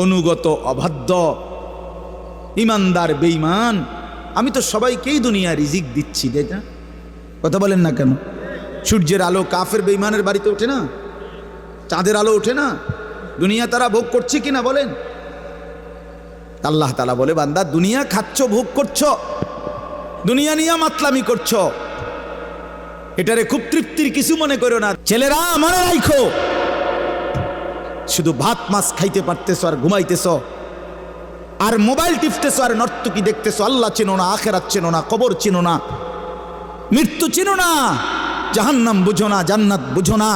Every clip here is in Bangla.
অনুগত, অবাধ্য, ইমানদার, বেঈমান। আমি তো সবাইকেই দুনিয়া রিজিক দিচ্ছি না? কথা বলেন না কেন? সূর্যের আলো কাফের বেইমানের বাড়িতে ওঠে না? চাঁদের আলো ওঠে না? দুনিয়া তারা ভোগ করছে কিনা বলেন? আল্লাহ তালা বলে, বান্দা, দুনিয়া খাচ্ছ, ভোগ করছ। দুনিয়া নিয়ে মাতলামি করছ। এটারে খুব তৃপ্তির কিছু মনে করো না। ছেলেরা, মনে রাখো শুধু ভাত, মাছ খাইতে পারতেছ আর ঘুমাইতেছ? আর মোবাইল টিপতেছ আর নর্তকি দেখতেছ? আল্লাহ চিনো না, আখেরাত চেনো না, কবর চিনো না, মৃত্যু চিনো না, জাহান্নাম বুঝো না, জান্নাত বুঝো না।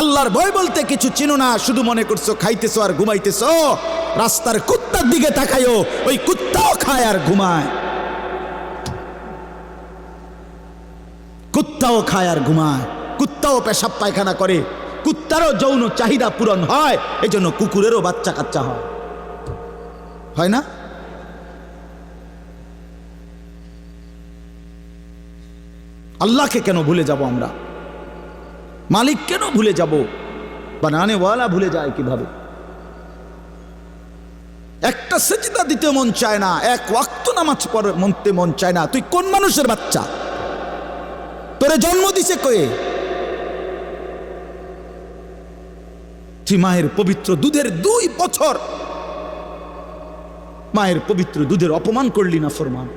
আল্লাহর ভয় বলতে কিছু চিনো না, শুধু মনে করছ খাইতেছো আর ঘুমাইতেছো। রাস্তার কুত্তার দিকে তাকাইও ওই কুত্তাও খায় আর ঘুমায়। কুত্তাও খায় আর ঘুমায়। কুত্তাও পেশাব পায়খানা করে। কুত্তারও যৌন চাহিদা পূরণ হয় এই জন্য কুকুরেরও বাচ্চা কাচ্চা হয়। হয় না? আল্লাহকে কেন ভুলে যাব আমরা? মালিক কেন ভুলে যাব? বানানেওয়ালা ভুলে যায় কীভাবে? একটা সেজদা দিতে মন চায় না, এক ওয়াক্ত নামাজ পড়ে মনতে মন চায় না। তুই কোন মানুষের বাচ্চা? তোরে জন্ম দিছে কয়ে? তুই মায়ের পবিত্র দুধের দুই বছর। মায়ের পবিত্র দুধের অপমান করলি না ফরমান।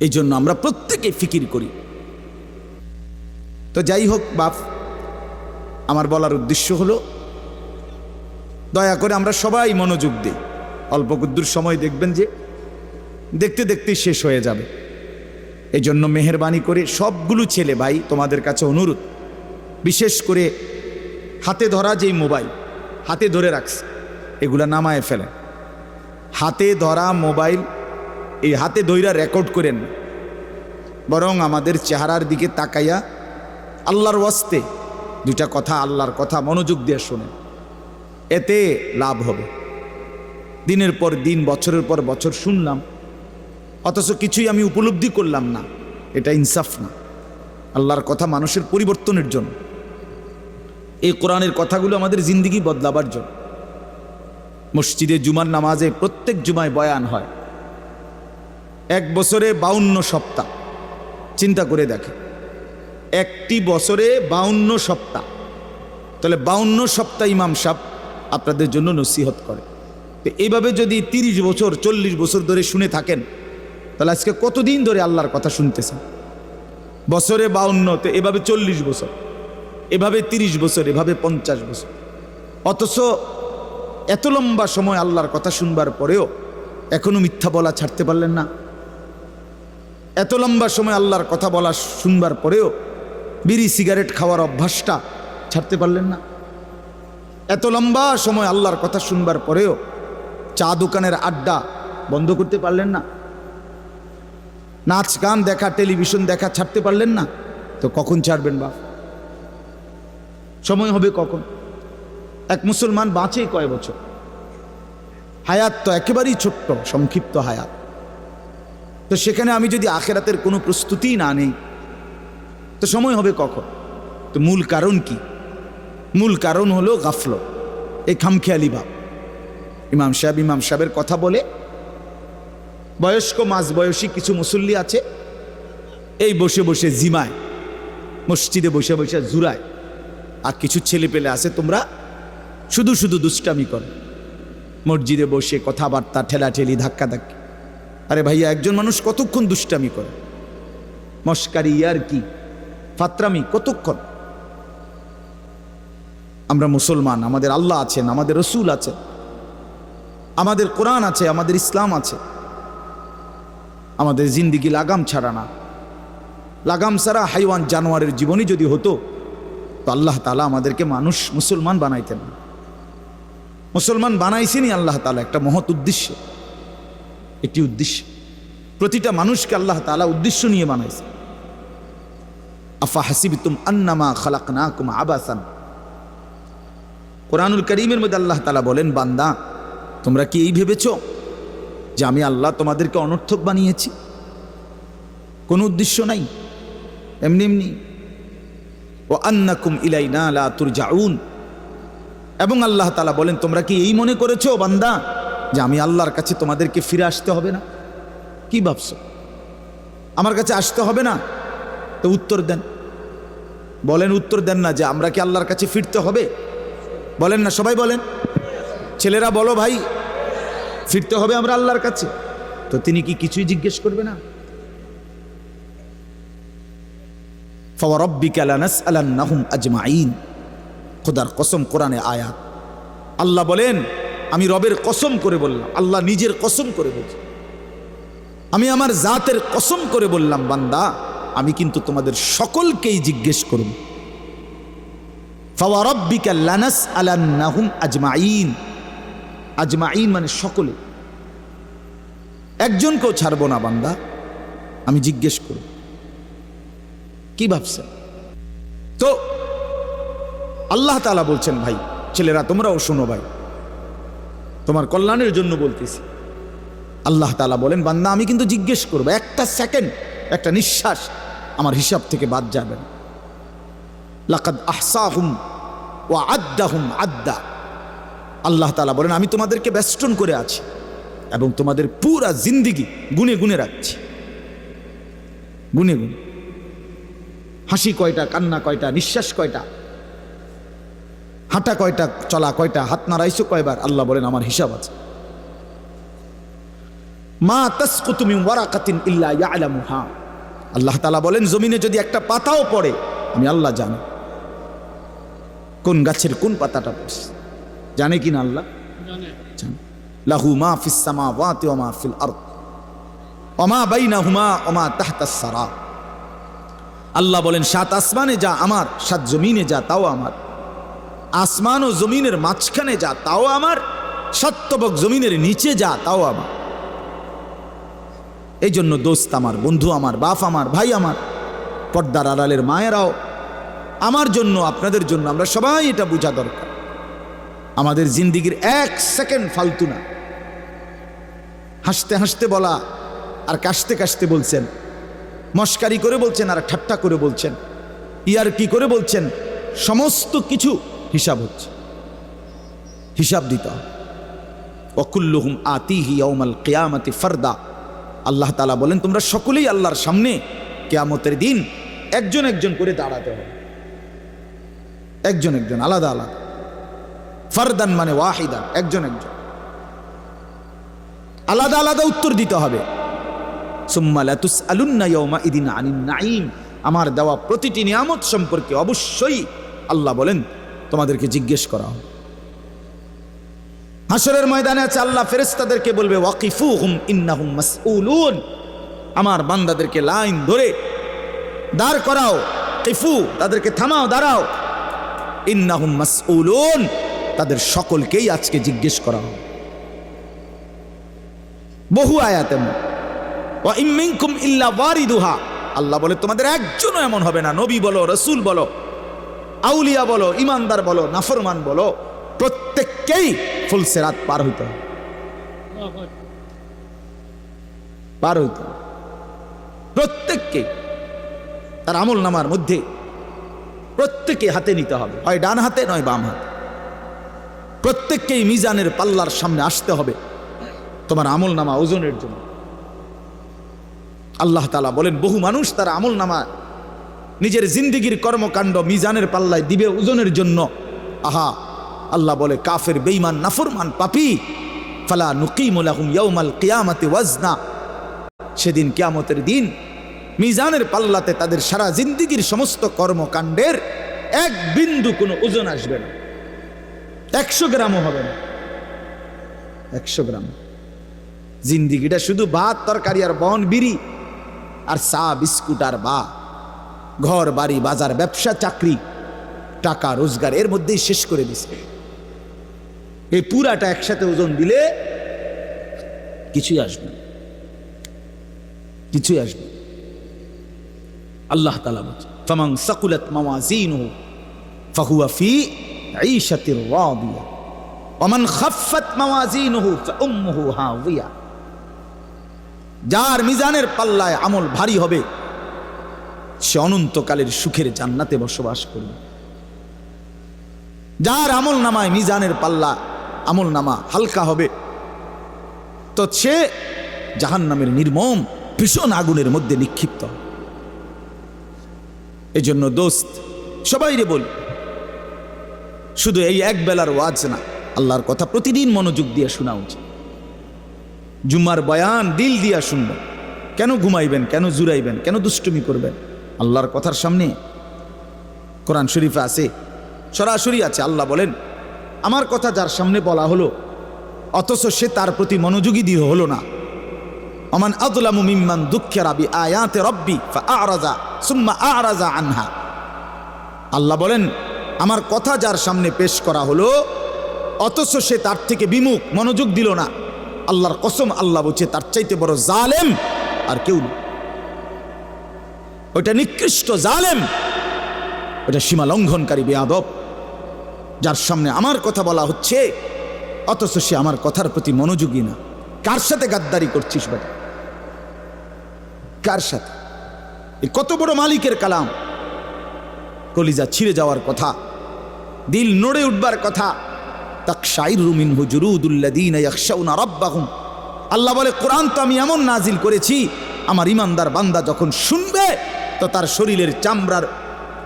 এই জন্য আমরা প্রত্যেকে ফিকির করি। তো যাই হোক বাপ, আমার বলার উদ্দেশ্য হলো, দয়া করে আমরা সবাই মনোযোগ দিই। অল্প সময় দেখবেন যে, দেখতে দেখতে শেষ হয়ে যাবে। এই জন্য মেহরবানি করে সবগুলো ছেলে ভাই তোমাদের কাছে অনুরোধ। বিশেষ করে হাতে ধরা যেই মোবাইল, হাতে ধরে রাখছে, এগুলা নামায় ফেলেন হাতে ধরা মোবাইল, এই হাতে ধইরা রেকর্ড করেন বরং আমাদের চেহারার দিকে তাকাইয়া আল্লাহর ওয়াস্তে দুইটা কথা, আল্লাহর কথা মনোযোগ দিয়ে শোনেন। এতে লাভ হবে। দিনের পর দিন, বছরের পর বছর শুনলাম অথচ কিছুই আমি উপলব্ধি করলাম না। এটা ইনসাফ না। আল্লাহর কথা মানুষের পরিবর্তনের জন্য। এই কোরআনের কথাগুলো আমাদের জিন্দিগি বদলাবার জন্য। মসজিদে জুমার নামাজে প্রত্যেক জুমায় বয়ান হয়। এক বছরে বাউন্ন সপ্তাহ। চিন্তা করে দেখে। একটি বছরে বাউন্ন সপ্তাহ। তাহলে বাউন্ন সপ্তাহ ইমাম সাহ আপনাদের জন্য নসিহত করে। তো এইভাবে যদি তিরিশ বছর, চল্লিশ বছর ধরে শুনে থাকেন তাহলে আজকে কতদিন ধরে আল্লাহর কথা শুনতেছেন? বছরে বাউন্ন তো এভাবে চল্লিশ বছর, এভাবে তিরিশ বছর, এভাবে পঞ্চাশ বছর। অথচ এত লম্বা সময় আল্লাহর কথা শুনবার পরেও এখনও মিথ্যা বলা ছাড়তে পারলেন না। এত লম্বা সময় আল্লাহর কথা বলা শুনবার পরেও বিড়ি, সিগারেট খাওয়ার অভ্যাসটা ছাড়তে পারলেন না। এত লম্বা সময় আল্লাহর কথা শুনবার পরেও চা দোকানের আড্ডা বন্ধ করতে পারলেন না। নাচ, গান দেখা, টেলিভিশন দেখা ছাড়তে পারলেন না, তো কখন ছাড়বেন বা সময় হবে কখন? এক মুসলমান বাঁচে কয় বছর? হায়াত তো একেবারেই ছোট্ট, সংক্ষিপ্ত হায়াত। তো সেখানে আমি যদি আখেরাতের কোনো প্রস্তুতি না নেই, তো সময় হবে কখন? তো মূল কারণ কি? মূল কারণ হলো গাফল এই খামখেয়ালি ভাব ইমাম সাহেব ইমাম সাহেবের কথা বলে বয়স্ক মাঝ বয়সী কিছু মুসল্লি আছে, এই বসে বসে জিমায়, মসজিদে বসে বসে জুরায় আর কিছু ছেলে পেলে আছে তোমরা শুধু শুধু দুষ্টামি করো। মসজিদে বসে কথাবার্তা ঠেলাঠেলি ধাক্কা ধাক্কি আরে ভাইয়া, একজন মানুষ কতক্ষণ দুষ্টামি করে? মস্কারি ইয়ার কি ফাত্রামি, কতক্ষণ? আমরা মুসলমান, আমাদের আল্লাহ আছেন, আমাদের রসুল আছেন, আমাদের কোরআন আছে, আমাদের ইসলাম আছে। আমাদের জিন্দিগি লাগাম ছাড়া না। লাগাম ছাড়া হাইওয়ান জানোয়ারের জীবনই যদি হতো, তো আল্লাহ তালা আমাদেরকে মানুষ মুসলমান বানাইতেন মুসলমান বানাইছেনই আল্লাহ তালা একটা মহৎ উদ্দেশ্য। একটি উদ্দেশ্য। প্রতিটা মানুষকে আল্লাহ তালা উদ্দেশ্য নিয়ে বানাইছে। আফা হাসিবিতুম আন্নামা কুমা আবাসান। কোরআনুল করিমের মধ্যে আল্লাহ তালা বলেন, বান্দা, তোমরা কি এই ভেবেছ? যে আমি আল্লাহ তোমাদেরকে অনর্থক বানিয়েছি। কোনো উদ্দেশ্য নাই। এমনি এমনি। ও আন্নাকুম ইলাইনা লা তুরজাউন। এবং আল্লাহ তালা বলেন, তোমরা কি এই মনে করেছ, বান্দা, যে আমি আল্লাহর কাছে তোমাদেরকে ফিরে আসতে হবে না? কি ভাবছ? আমার কাছে আসতে হবে না? তো উত্তর দেন। বলেন, উত্তর দেন না যে আমরা কি আল্লাহর কাছে ফিরতে হবে? বলেন না, সবাই বলেন। ছেলেরা, বলো ভাই ফিরতে হবে আমরা আল্লাহর কাছে। তো তিনি কি কিছুই জিজ্ঞেস করবে না? আজমাইন খোদার কসম কোরআনে আয়াত। আল্লাহ বলেন, আমি রবের কসম করে বললাম, আল্লাহ নিজের কসম করে বলছি। আমি আমার জাতের কসম করে বললাম, বান্দা, আমি কিন্তু তোমাদের সকলকেই জিজ্ঞেস করব। ফাওয়ারব্বিকা লানাসআলান্নাহুম আজমাইন আজমাইন মানে সকলে। একজনকেও ছাড়বো না বান্দা, আমি জিজ্ঞেস করব কি ভাবছেন? তো আল্লাহ তালা বলছেন, ভাই, ছেলেরা, তোমরাও শোনো ভাই, তোমার কল্যাণের জন্য বলতেছি। আল্লাহ তালা বলেন, বান্দা, আমি কিন্তু জিজ্ঞেস করব, একটা সেকেন্ড, একটা নিঃশ্বাস আমার হিসাব থেকে বাদ যাবে না। লাকাদ আহসাহুম ও আদ্দাহুম আদ্দা। আল্লাহ তালা বলেন, আমি তোমাদেরকে বেষ্টন করে আছি এবং তোমাদের পুরা জিন্দিগি গুনে গুনে রাখছি। গুনে গুনে। হাসি কয়টা, কান্না কয়টা, নিঃশ্বাস কয়টা, হাঁটা কয়টা, চলা কয়টা, হাত নাড়াইছো কয়বার? আল্লাহ বলেন, আমার হিসাব আছে। মা তসকু তুমি ওয়ারাকাতিন ইল্লা ইয়ালামুহা। আল্লাহ তালা বলেন, জমিনে যদি একটা পাতাও পড়ে, আমি আল্লাহ জানি কোন গাছের কোন পাতাটা পড়ছে। জানে কি না আল্লাহ? লাহু মা ফিস সামাওয়াতি ওয়া মা ফিল আরদ। ওয়া মা বাইনাহুমা ওয়া মা তাহতাস সারা। আল্লাহ বলেন সাত আসমানে যা আমার সাত জমিনে যা তাও আমার। আসমান ও জমিনের মাঝখানে যা তাও আমার। সত্যবক জমিনের নিচে যা তাও আমার। এই জন্য দোস্ত আমার বন্ধু আমার বাপ আমার ভাই আমার পর্দার আড়ালের মায়েরাও আমার জন্য আপনাদের জন্য আমরা সবাই এটা বোঝা দরকার। আমাদের জিন্দিগির এক সেকেন্ড ফালতু না। হাসতে হাসতে বলা আর কাশতে কাশতে বলছেন। মস্কারি করে বলছেন আর ঠাট্টা করে বলছেন। ইয়ার কি করে বলছেন, সমস্ত কিছু হিসাব হচ্ছে। হিসাব দিতে হবে। অকুল্লুহুম আতিহি ইয়াউমাল কেয়ামতি ফারদা। আল্লাহ তালা বলেন, তোমরা সকলেই আল্লাহর সামনে কেয়ামতের দিন একজন একজন করে দাঁড়াতে হবে। একজন একজন, আলাদা আলাদা। ফারদান মানে ওয়াহিদান, একজন একজন। আলাদা আলাদা উত্তর দিতে হবে। আমার দেওয়া প্রতিটি নিয়ামত সম্পর্কে অবশ্যই আল্লাহ বলেন, তোমাদেরকে জিজ্ঞেস করা হাসরের ময়দানে আছে, আল্লাহ ফেরেস্তাদেরকে বলবে ওয়াকিফু হুম ইন্নাহুম মাসউলুন। আমার বান্দাদেরকে লাইন ধরে, দাঁড় করাও, কিফু, তাদেরকে থামাও, দাঁড়াও। ইন্নাহুম মাসউলুন। তাদের সকলকেই আজকে জিজ্ঞেস করা হবে। বহু আয়াত এমন আল্লাহ বলে, তোমাদের একজনও এমন হবে না। নবী বলো, রসুল বলো, আউলিয়া বলো ইমানদার বলো, নাফরমান বলো, প্রত্যেককেই ফুলসেরাত পার হইতে হবে। পার হইতে প্রত্যেককে তার আমল নামার মধ্যে প্রত্যেকে হাতে নিতে হবে। হয় ডান হাতে, নয় বাম হাতে। প্রত্যেককেই মিজানের পাল্লার সামনে আসতে হবে। তোমার আমল নামা ওজনের জন্য। আল্লাহ তালা বলেন, বহু মানুষ তার আমল নামা নিজের জিন্দিগির কর্মকাণ্ড মিজানের পাল্লায় দিবে ওজনের জন্য। আহা, আল্লাহ বলে, কাফের বেইমান নাফরমান, পাপি, ফালা নুকিমুলাহুম ইয়াউমাল কিয়ামাতে ওয়াজনা। সেদিন কিয়ামতের দিন মিজানের পাল্লাতে তাদের সারা জিন্দিগির সমস্ত কর্মকাণ্ডের এক বিন্দু কোনো ওজন আসবে না। একশো গ্রামও হবে না। একশো গ্রাম। জিন্দিগিটা শুধু ভাত, তরকারি আর বন, বিড়ি আর চা, বিস্কুট আর বা। ঘর, বাড়ি, বাজার, ব্যবসা, চাকরি, টাকা, রোজগার, এর মধ্যেই শেষ করে দিছে। এই পুরাটা একসাথে ওজন দিলে কিছুই আসবে। কিছুই আসবে আল্লাহ তালা বলছে ফামাং সাকুলাত মাওয়াজিনুহু, ফাহুয়া ফি যার মিজানের পাল্লায় আমল ভারী হবে, সে অনন্তকালের সুখের জান্নাতে বসবাস করবে। যার আমল নামায় মিজানের পাল্লা আমল নামা হালকা হবে, তো সে জাহান নামের নির্মম, ভীষণ আগুনের মধ্যে নিক্ষিপ্ত। এজন্য দোস্ত সবাই রে বল শুধু এই এক বেলার ওয়াজ না, আল্লাহর কথা প্রতিদিন মনোযোগ দিয়ে শোনা উচিত। জুম্মার বয়ান দিল দিয়া শুনবেন কেন ঘুমাইবেন, কেন জুরাইবেন কেন দুষ্টুমি করবেন? আল্লাহর কথার সামনে কোরআন শরীফে আছে, সরাসরি আছে। আল্লাহ বলেন, আমার কথা যার সামনে বলা হলো, অথচ সে তার প্রতি মনোযোগী দিয়ে হলো না। অমান আদলামু মিম্মান দুঃখের আবি আয়াতে রব্বি আরাজা সুম্মা আরাজা আনহা। আল্লাহ বলেন আমার কথা যার সামনে পেশ করা হলো, অথচ সে তার থেকে বিমুখ, মনোযোগ দিল না। আল্লাহর কসম, আল্লাহ বলছে তার চাইতে বড় জালেম আর কেউ ওইটা নিকৃষ্ট জালেম ওটা সীমা লঙ্ঘনকারী বেয়াদব যার সামনে আমার কথা বলা হচ্ছে, অথচ সে আমার কথার প্রতি মনোযোগী না। কার সাথে গাদ্দারি করছিস বেটা? কার সাথে? কত বড় মালিকের কালাম। কলিজা ছিঁড়ে যাওয়ার কথা। দিল নড়ে উঠবার কথা। আল্লাহ বলে, কোরআন তো আমি এমন নাজিল করেছি, আমার ইমানদার বান্দা যখন শুনবে, তো তার শরীরের চামড়ার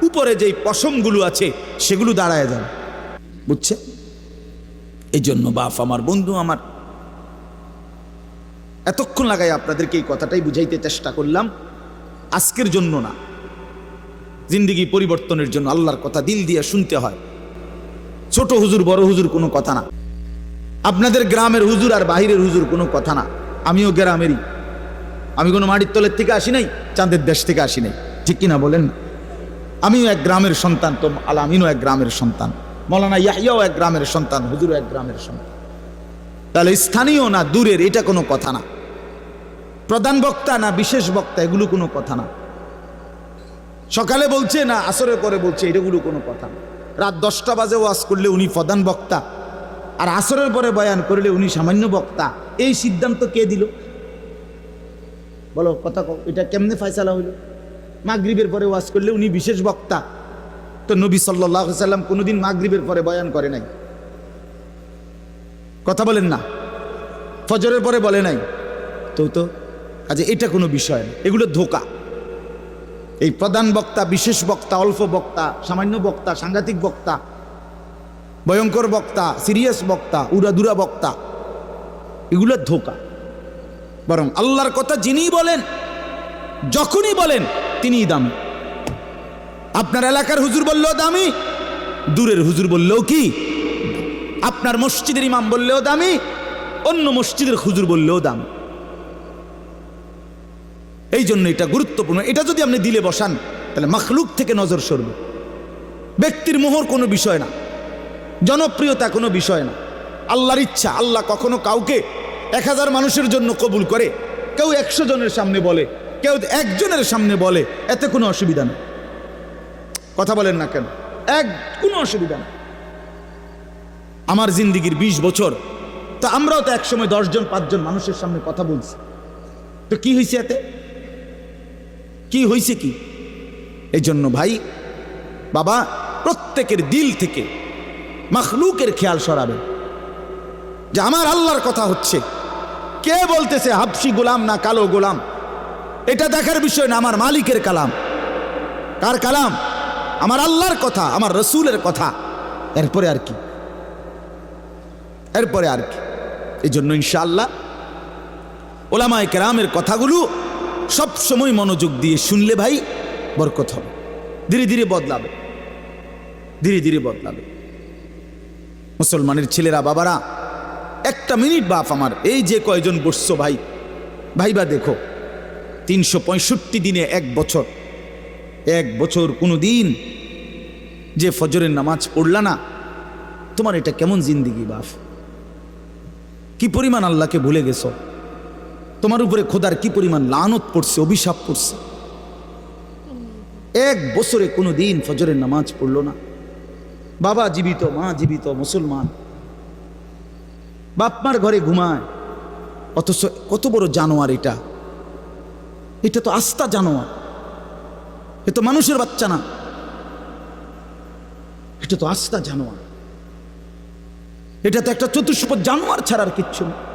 উপরে যেই পশমগুলো আছে, সেগুলো দাঁড়ায় যাবে। বুঝছে? এই জন্য বাপ আমার, বন্ধু আমার, এতক্ষণ লাগাই আপনাদেরকে এই কথাটাই বুঝাইতে চেষ্টা করলাম। আজকের জন্য না, জিন্দিগি পরিবর্তনের জন্য আল্লাহর কথা দিল দিয়ে শুনতে হয়। ছোট হুজুর, বড় হুজুর কোনো কথা না। আপনাদের গ্রামের হুজুর আর বাহিরের হুজুর কোনো কথা না। আমিও গ্রামেরই। আমি কোনো মাটির তলের থেকে আসি নাই, চাঁদের দেশ থেকে আসি নাই। ঠিক কিনা বলেন? আমিও এক গ্রামের সন্তান, তো আল আমিনও এক গ্রামের সন্তান। মৌলানা ইয়াহিয়াও এক গ্রামের সন্তান, হুজুরও এক গ্রামের সন্তান। তাহলে স্থানীয় না দূরের, এটা কোনো কথা না। প্রধান বক্তা না বিশেষ বক্তা, এগুলো কোনো কথা না। সকালে বলছে না, আসরে পরে বলছে এটাগুলো কোনো কথা না। রাত দশটা বাজে ওয়াজ করলে উনি প্রধান বক্তা। আর আসরের পরে বয়ান করলে উনি সামান্য বক্তা। এই সিদ্ধান্ত কে দিল? বলো, কথা এটা কেমনে ফয়সালা হইল? মাগরিবের পরে ওয়াজ করলে উনি বিশেষ বক্তা। তো নবী সাল্লাহ সাল্লাম কোনোদিন মাগরিবের পরে বয়ান করে নাই। কথা বলেন না। ফজরের পরে বলে নাই। তো তো কাজে এটা কোনো বিষয় এগুলো ধোকা। এই প্রধান বক্তা, বিশেষ বক্তা, অল্প বক্তা, সামান্য বক্তা, সাংঘাতিক বক্তা, ভয়ঙ্কর বক্তা, সিরিয়াস বক্তা উড়াদুরা বক্তা, এগুলো ধোকা। বরং আল্লাহর কথা যিনি বলেন, যখনই বলেন, তিনিই দামি। আপনার এলাকার হুজুর বললেও দামি, দূরের হুজুর বললেও কি? আপনার মসজিদের ইমাম বললেও দামি, অন্য মসজিদের হুজুর বললেও দামি। এই জন্য এটা গুরুত্বপূর্ণ। এটা যদি আপনি দিলে বসান, তাহলে মখলুক থেকে নজর সরবে। ব্যক্তির মোহর কোনো বিষয় না। জনপ্রিয়তা কোনো বিষয় না। আল্লাহর ইচ্ছা, আল্লাহ কখনো কাউকে এক হাজার মানুষের জন্য কবুল করে। কেউ একশো জনের সামনে বলে, কেউ একজনের সামনে বলে, এতে কোনো অসুবিধা নেই। কথা বলেন না কেন? এক, কোনো অসুবিধা নেই। আমার জিন্দিগির ২০ বছর, তো আমরাও তো একসময় দশজন, পাঁচজন মানুষের সামনে কথা বলছি। তো কি হয়েছে এতে? কি হয়েছে কি? এই জন্য ভাই, বাবা প্রত্যেকের দিল থেকে মখলুকের খেয়াল সরাবে। যে আমার আল্লাহর কথা হচ্ছে। কে বলতেছে, হাফসি গোলাম না কালো গোলাম? এটা দেখার বিষয় না, আমার মালিকের কালাম। কার কালাম? আমার আল্লাহর কথা, আমার রসুলের কথা। এরপরে আর কি? এরপরে আর কি? এই জন্য ইনশাআল্লাহ ওলামায় কেরামের কথাগুলো সব সময় মনোযোগ দিয়ে শুনলে ভাই বরকত হবে। ধীরে ধীরে বদলাবে। ধীরে ধীরে বদলাবে। মুসলমানের ছেলেরা, বাবারা, একটা মিনিট বাপ আমার, এই যে কয়জন বসছো ভাই, ভাইবা দেখো, তিনশো পঁয়ষট্টি দিনে এক বছর। এক বছর কোনো দিন যে ফজরের নামাজ পড়লা না, তোমার এটা কেমন জিন্দিগি বাপ? কি পরিমাণ আল্লাহকে ভুলে গেছো? তোমার উপরে খোদার কি পরিমাণ লানত পড়ছে, অভিশাপ পড়ছে? এক বছরে কোনো দিন ফজরের নামাজ পড়ল না। বাবা জীবিত, মা জীবিত, মুসলমান। বাপমার ঘরে ঘুমায়। অথচ কত বড় জানোয়ার এটা। এটা তো আস্থা জানোয়ার। এ তো মানুষের বাচ্চা না। এটা তো আস্থা জানোয়ার। এটা তো একটা চতুষ্প জানোয়ার ছাড়ার কিচ্ছু না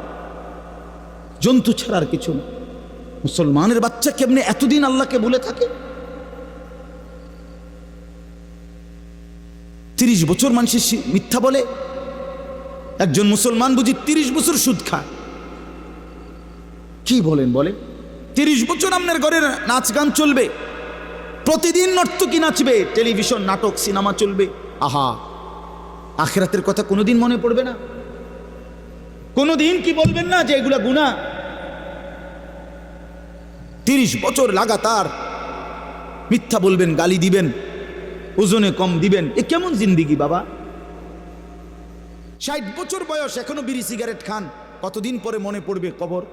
জন্তু ছাড়ার কিছু না। মুসলমানের বাচ্চা কেমনে এতদিন আল্লাহকে বলে থাকে? তিরিশ বছর মানুষের মিথ্যা বলে, একজন মুসলমান বুঝি তিরিশ বছর সুদ খায়। কি বলেন বলে তিরিশ বছর আপনার ঘরে নাচ গান চলবে, প্রতিদিন নর্তকী নাচবে, টেলিভিশন, নাটক, সিনেমা চলবে। আহা, আখেরাতের কথা কোনোদিন মনে পড়বে না। কোনোদিন কি বলবেন না যে এগুলা গুণা তিরিশ বছর লাগাতার মিথ্যা বলবেন, গালি দিবেন, ওজনে কম দিবেন। এ কেমন জিন্দিগি বাবা? ষাট বছর বয়স, এখনও বিড়ি সিগারেট খান, কতদিন পরে মনে পড়বে কবর?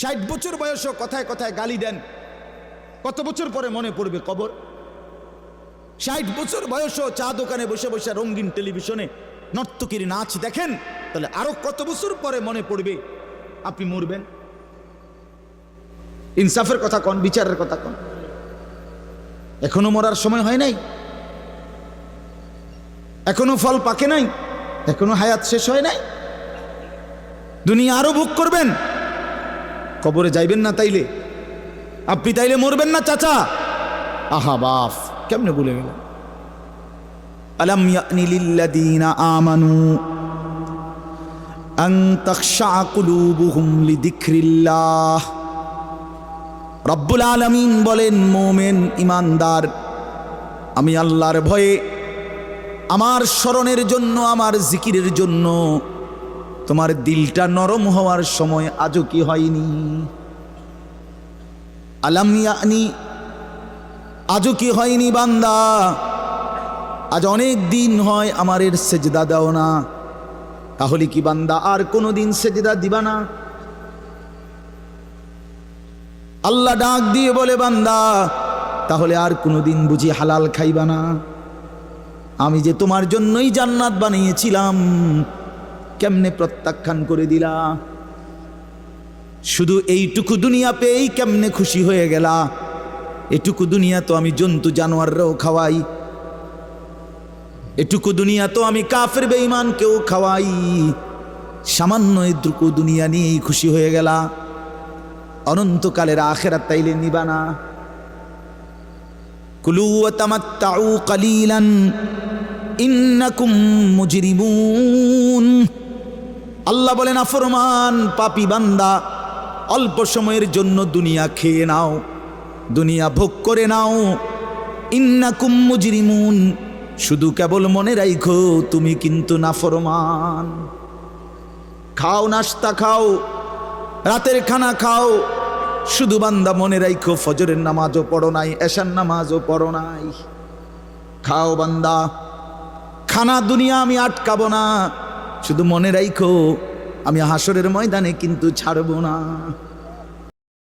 ষাট বছর বয়সও কথায় কথায় গালি দেন, কত বছর পরে মনে পড়বে কবর? ষাট বছর বয়সও চা দোকানে বসে বসে রঙিন টেলিভিশনে নর্তকীর নাচ দেখেন, তাহলে আরও কত বছর পরে মনে পড়বে? আপনি মরবেন। ইনসাফের কথা কন, বিচারের কথা কন। এখনও মরার সময় হয় নাই? এখনও ফল পাকে নাই? এখনও হায়াত শেষ হয় নাই? দুনিয়া আরও ভোগ করবেন? কবরে যাইবেন না তাইলে? আপনি তাইলে মরবেন না, চাচা? আহা, বাফ, কেমনে বলে গেল লিল্লাযীনা আমানু আন তাখশা কুলুবুহুম লিযিকরিল্লাহ। রব্বুল আলামিন বলেন, মোমেন ইমানদার, আমি আল্লাহর ভয়ে আমার স্মরণের জন্য, আমার জিকিরের জন্য তোমার দিলটা নরম হওয়ার সময় আজও কি হয়নি? আলামিয়ানি আজও কি হয়নি বান্দা? আজ অনেক দিন হয় আমার এর সেজদা দাও না। তাহলে কি বান্দা আর কোনো দিন সেজদা দিবা না? আল্লাহ ডাক দিয়ে বলে, বান্দা, তাহলে আর কোনোদিন বুঝি হালাল খাইবা না? আমি যে তোমার জন্যই জান্নাত বানিয়েছিলাম, কেমনে প্রত্যাখ্যান করে দিলা? শুধু এইটুকু দুনিয়া পেয়েই কেমনে খুশি হয়ে গেলা? এটুকু দুনিয়া তো আমি জন্তু জানোয়াররাও খাওয়াই। এটুকু দুনিয়া তো আমি কাফের বেঈমানকেও খাওয়াই। সামান্য এটুকু দুনিয়া নিয়েই খুশি হয়ে গেলা। অনন্তকালের আখেরাত তাইলে নিবানা কুলু তামাত্তাউ কালিলান, ইন্নাকুম মুজরিমুন। আল্লাহ বলেন, আফরমান, পাপি বান্দা, অল্প সময়ের জন্য দুনিয়া খেয়ে নাও, দুনিয়া ভোগ করে নাও। ইন্নাকুম মুজরিমুন, শুধু কেবল মনে রাইখো, তুমি কিন্তু নাফরমান। খাও নাস্তা খাও, রাতের খানা খাও শুধু বান্দা মনে রাইখো, ফজরের নামাজও পড়ো নাই, এশার নামাজও পড়ো নাই। খাও বান্দা, খানা দুনিয়া আমি আটকাবো না, শুধু মনে রাইখো, আমি হাসরের ময়দানে কিন্তু ছাড়বো না।